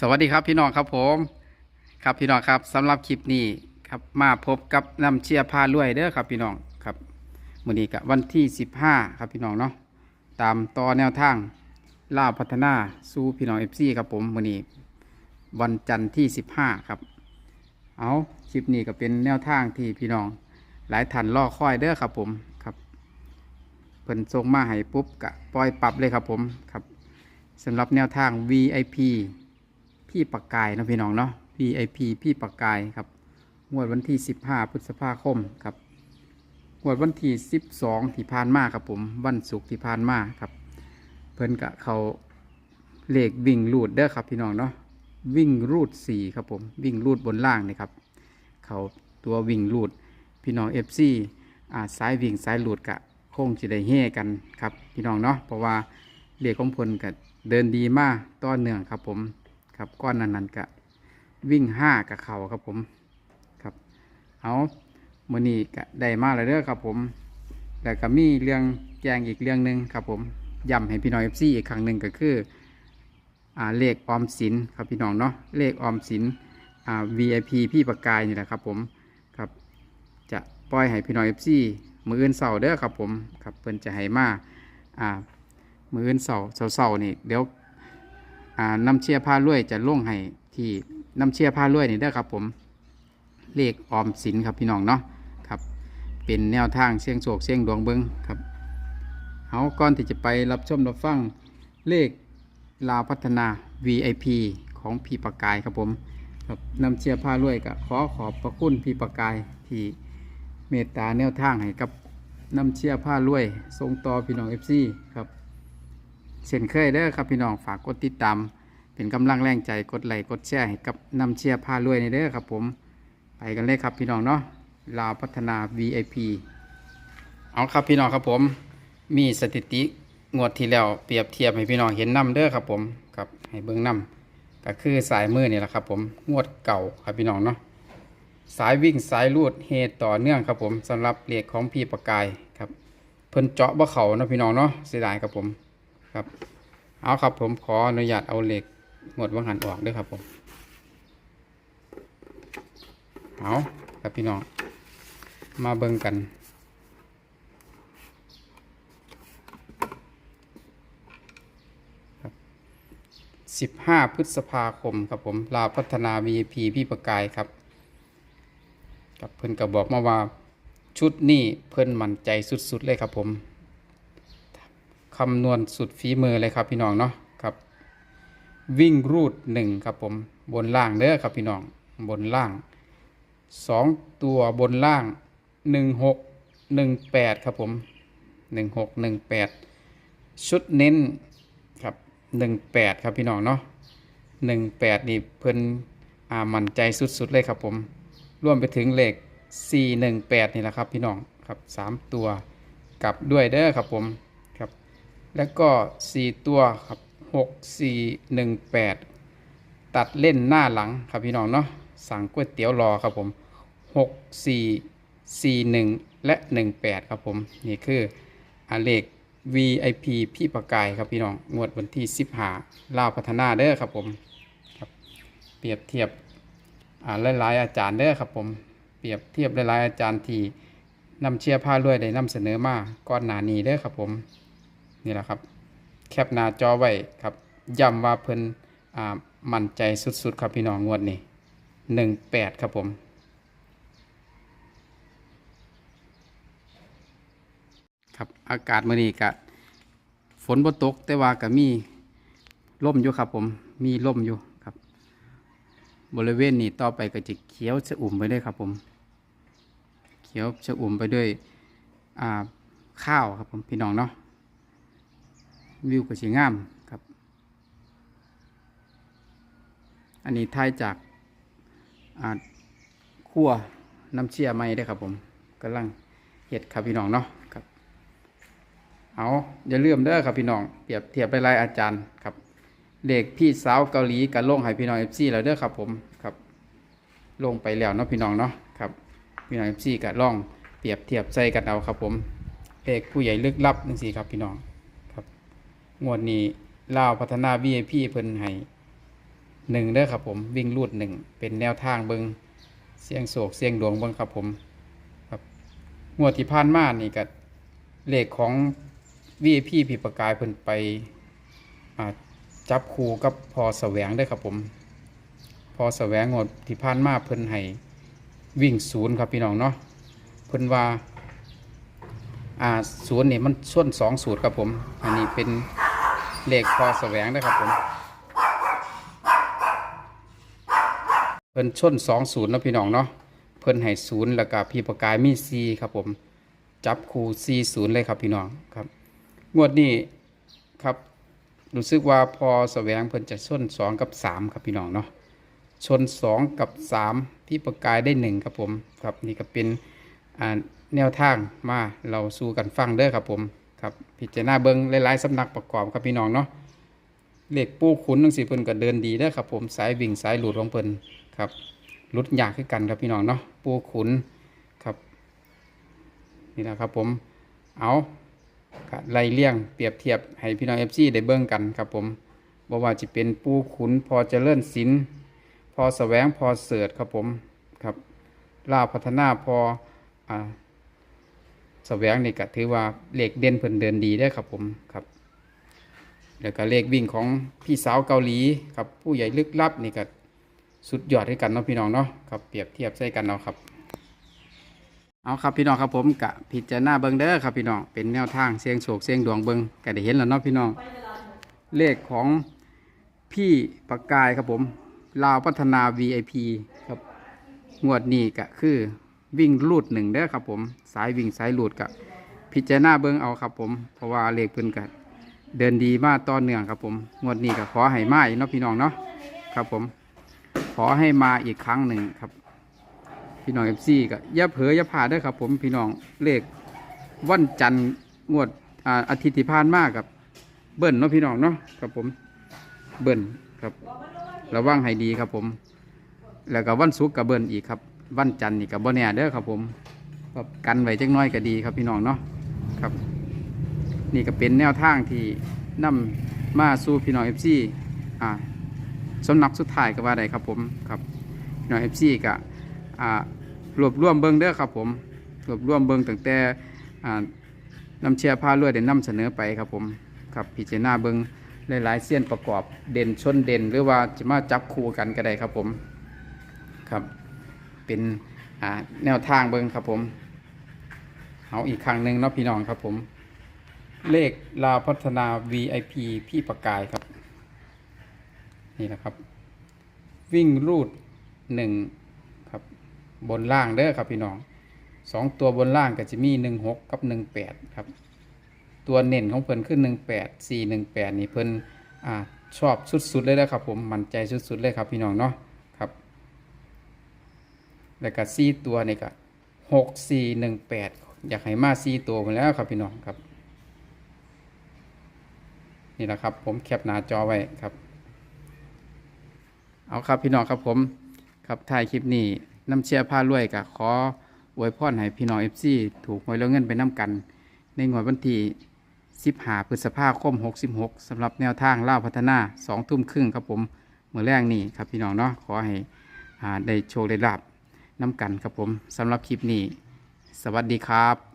สวัสดีครับพี่น้องครับผม ครับพี่น้องครับสำหรับคลิปนี้ครับมาพบกับน้ำเชียร์พารวยเด้อครับพี่น้องครับมื้อนี้กับวันที่ 15 ครับพี่น้องเนาะตามต่อแนวทางล่าพัฒนาสู่พี่น้อง FC ครับผมมื้อนี้วันจันทร์ที่ 15 ครับ เอาคลิปนี้ก็เป็นแนวทางที่พี่น้องหลายท่านรอคอยเด้อครับผมครับเพิ่นส่งมาให้ปุ๊บกะปล่อยปรับเลยครับผมครับสำหรับแนวทาง VIP พี่ปากกายนะพี่น้องเนาะ VIP พี่ปากกายครับงวดวันที่ 15 พฤษภาคมครับงวดวันที่ 12 ที่ผ่านมาครับผม วันศุกร์ที่ผ่านมาครับ เพิ่นกะเขาเลขวิ่งรูดเด้อครับพี่น้องเนาะวิ่งรูดสี่ครับผมวิ่งรูดบนล่างนี่ครับเขาตัววิ่งรูดพี่น้อง FC อ่าสายวิ่งสายรูดกะคงจะได้เฮกันครับพี่น้องเนาะเพราะว่าเลขของเพิ่นกะเดินดีมากต่อเนื่องครับผม ครับก้อนนั้นนั้นกะวิ่งห้ากับเขาครับผมครับเอามือนี้กะได้มาแล้วเด้อครับผมแล้วก็มีเรื่องแจ้งอีกเรื่องหนึ่งครับผมย้ำให้พี่น้องเอฟซีอีกครั้งหนึ่งก็คืออ่าเลขออมสินครับพี่น้องเนาะเลขออมสินอ่า VIP พี่ประกายนี่แหละครับผมครับจะปล่อยให้พี่น้องเอฟซีมืออื่นเสาร์เด้อครับผมครับเพิ่นจะให้มาอ่ามืออื่นเสาร์เสาร์ๆนี่เดี๋ยว อ่าน้ำเชียร์ผ้ารวยจะล่งให้ที่น้ำเชียร์ผ้ารวยนี่เด้อครับผมเลขออมสินครับพี่น้องเนาะครับ เป็นแนวทางเสี่ยงโศกเสี่ยงดวงเบิงครับเอาก่อนที่จะไปรับชมรับฟังเลขลาวพัฒนา VIP ของพี่ประกายครับผมครับน้ำเชียร์ผ้ารวยก็ขอขอบพระคุณพี่ประกายที่เมตตาแนวทางให้กับน้ำเชียร์ผ้ารวยส่งต่อพี่น้อง FC ครับ เช่นเคยเด้อครับพี่น้องฝากกดติดตามเป็นกำลังแรงใจกดไลค์กดแชร์ให้กับนำเชียร์พารวยในเด้อครับผมไปกันเลยครับพี่น้องเนาะลาวพัฒนา VIP เอาครับพี่น้องครับผม มีสถิติงวดที่แล้วเปรียบเทียบให้พี่น้องเห็นนำเด้อครับผมครับให้เบิ่งนำก็คือสายมือนี่แหละครับผมงวดเก่าครับพี่น้องเนาะสายวิ่งสายลูดเฮต่อเนื่องครับผมสำหรับเลขของพี่ประกายครับเพิ่นเจาะบ่เขาเนาะพี่น้องเนาะเสียดายครับผม ครับ เอาครับผมขออนุญาตเอาเหล็กหมดวังหันออกด้วยครับผม เอาครับพี่น้อง มาเบิ่งกันสิบห้าพฤษภาคมครับผมลาพัฒนา VIP พี่ประกายครับกับเพิ่นก็บอกมาว่าชุดนี้เพิ่นมั่นใจสุดๆเลยครับผม คำนวณสุดฝีมือเลยครับพี่น้องเนาะครับ วิ่งรูดหนึ่งครับผมบนล่างเด้อครับพี่น้องบนล่างสองตัวบนล่างหนึ่งหกหนึ่งแปดครับผมหนึ่งหกหนึ่งแปดชุดเน้นครับหนึ่งแปดครับพี่น้องเนาะหนึ่งแปดนี่เพิ่นอ่ามั่นใจสุดๆเลยครับผมรวมไปถึงเลขสี่หนึ่งแปดนี่แหละครับพี่น้องครับสามตัวกลับด้วยเด้อครับผม แล้วก็ 4 ตัวครับ 6 4 1 8 ตัดเล่นหน้าหลังครับพี่น้องเนาะสั่งก๋วยเตี๋ยวรอครับผม 6 4 4 1 และ 18 ครับผม นี่คืออาเลข VIP พี่ประกายครับพี่น้องงวดวันที่15ลาวพัฒนาเด้อครับผมครับเปรียบเทียบหลายๆอาจารย์เด้อครับผม เปรียบเทียบหลายๆอาจารย์ที่นำเชียร์ผ้ารวยได้นำเสนอมาก่อนหน้านี้เด้อครับผม นี่แหละครับ แคปหน้าจอไว้ครับย้ำว่าเพิ่นอ่ามั่นใจสุดๆ ครับพี่น้องงวดนี้หนึ่งแปดครับผมครับอากาศมื้อนี้กะฝนบ่ตก แต่ว่าก็มีลมอยู่ครับผมมีลมอยู่ครับ บริเวณนี้ต่อไปก็จะเขียวชะอุ่มไปด้วยครับผม เขียวชะอุ่มไปด้วยอ่าข้าวครับผมพี่น้องเนาะ วิวก็สีงามครับ อันนี้ถ่ายจากขั้วน้ำเชี่ยไม้ได้ครับผมกำลังเห็ดครับพี่น้องเนาะครับ เอาอย่าลืมเด้อครับพี่น้องเปรียบเทียบไปรายอาจารย์ครับเด็กพี่สาวเกาหลีกับลงให้พี่น้องเอฟซีแล้วเด้อครับผมครับ ลงไปแล้วเนาะพี่น้องเนาะครับพี่น้องเอฟซีกับล่องเปรียบเทียบใส่กันเอาครับผมเด็กผู้ใหญ่ลึกลับนั่นสิครับพี่น้อง งวดนี้ลาวพัฒนา VIP เพิ่นให้หนึ่งเด้อครับผมวิ่งรูดหนึ่งเป็นแนวทางเบิงเสียงโศกเสียงดวงเบิงครับผมครับงวดที่ผ่านมานี่กับเลขของ VIP ผีประกายเพิ่นไปจับคู่กับพอแสวงได้อครับผม พอแสวงงวดที่ผ่านมาเพิ่นให้วิ่งศูนย์ครับพี่น้องเนาะเพิ่นว่าอ่าศูนย์นี่มันส่วนสองสูตรครับผม อันนี้เป็น เลขพอแสวงได้ครับผมเพิ่นชนสองศูนย์นะพี่น้องเนาะเพิ่นให้ศูนย์แล้วก็พี่ประกายมีซีครับผมจับคูซีศูนย์เลยครับพี่น้องครับงวดนี้ครับรู้สึกว่าพอแสวงเพิ่นจะชนสองกับสามครับพี่น้องเนาะชนสองกับสามพี่ประกายได้หนึ่งครับผมครับนี่ก็เป็นแนวทางมาเราสู้กันฟังเด้อครับผม ครับพิจารณาเบิงหลายๆสำนักประกอบครับพี่น้องเนาะเหลขปูขุนทั้งสี่เพิ่นก็เดินดีเด้ครับผมสายวิ่งสายหลุดของเพิ่นครับหลุดยากขึ้นกันครับพี่น้องเนาะปูขุนครับนี่นะครับผมเอาไล่เลี่ยงเปรียบเทียบให้พี่น้องเอฟซีได้เบิ่งกันครับผมบ่ว่าจะเป็นปูขุนพอเจริญศิลพอแสวงพอเสิร์ชครับผมครับลาพัฒนาพออ่า สแสวงนี่ก็ถือว่าเลขเด่นเพิ่นเดินดีได้ครับผมครับแล้วก็เลขวิ่งของพี่สาวเกาหลีครับผู้ใหญ่ลึกลับนี่ก็สุดยอดให้กันเนาะพี่น้องเนาะครับเปรียบเทียบใส่กันเนาะครับ เอาครับพี่น้องครับผมกะพิจารณาเบิงเด้อครับพี่น้องเป็นแนวทางเสียงโศกเสียงดวงเบิงก็ได้เห็นแล้วเนาะพี่น้องเลขของพี่ประกายครับผมลาวพัฒนา VIP ครับงวดนี้ก็คือ วิ่งลูดหนึ่งเด้อครับผม สายวิ่งสายลูดกะพิจารณาเบิ้งเอาครับผม เพราะว่าเลขเพิ่นกะเดินดีมากต่อเนื่องครับผม งวดนี้ก็ขอให้มาอีกเนาะพี่น้องเนาะครับผม ขอให้มาอีกครั้งหนึ่งครับ พี่น้องเอฟซีก็อย่าเผลออย่าพลาดด้วยครับผมพี่น้องเลขวันจันทร์งวดอาอาทิตย์ที่ผ่านมากับเบิ้ลเนาะพี่น้องเนาะครับผมเบิ้ลครับระวังให้ดีครับผม แล้วก็วันศุกร์กับเบิ้ลอีกครับ วันจันทร์นี่กับบ่แน่เด้อครับผมครับกันไว้จักน้อยก็ดีครับพี่น้องเนาะครับ นี่ก็เป็นแนวทางที่นำมาสู่พี่น้องเอฟซีอ่าสำนักสุดท้ายก็ว่าได้ครับผมครับพี่น้องเอฟซีก็อ่ารวบรวมเบิ้งเด้อครับผมรวบรวมเบิ้งตั้งแต่อ่านำเชียร์ผ้าลวดเด่นนำเสนอไปครับผมครับพิจารณาเบิ้งหลายๆเส้นประกอบเด่นชนเด่น หรือว่าจะมาจับคู่กันก็ได้ครับผมครับ เป็นแนวทางเบิ้งครับผมเอาอีกครั้งหนึ่งเนาะพี่น้องครับผม เลขลาวพัฒนา VIP พี่ประกายครับ นี่นะครับ วิ่งรูดหนึ่งครับ บนล่างเด้อครับพี่น้องสองตัวบนล่างก็จะมีหนึ่งหกกับหนึ่งแปดครับ ตัวเน่นของเพิ่นขึ้นหนึ่งแปดสี่หนึ่งแปดนี่เพิ่นอ่าชอบสุดๆเลยนะครับผม มั่นใจสุดๆเลยครับพี่น้องเนาะ แล้วก็สี่ตัวนี่ก็หกสี่หนึ่งแปดอยากให้มาสี่ตัวมดแล้วครับพี่น้องครับ นี่แหละครับ ผมแคปหน้าจอไว้ครับ เอาครับพี่น้องครับผมครับถ่ายคลิปนี้น้ำเชียร์ผ้ารวยกะขออวยพรให้พี่น้องเอฟซีถูกหวยแล้วเงินไปน้ำกัน ในงวดวันที่15พฤษภาคม 66สำหรับแนวทางเล่าพัฒนา 2 ทุ่มครึ่งครับผม เมื่อแรกนี่ครับพี่น้องเนาะขอให้ได้โชว์ได้ลาบ น้ำกันครับผมสำหรับคลิปนี้ สวัสดีครับ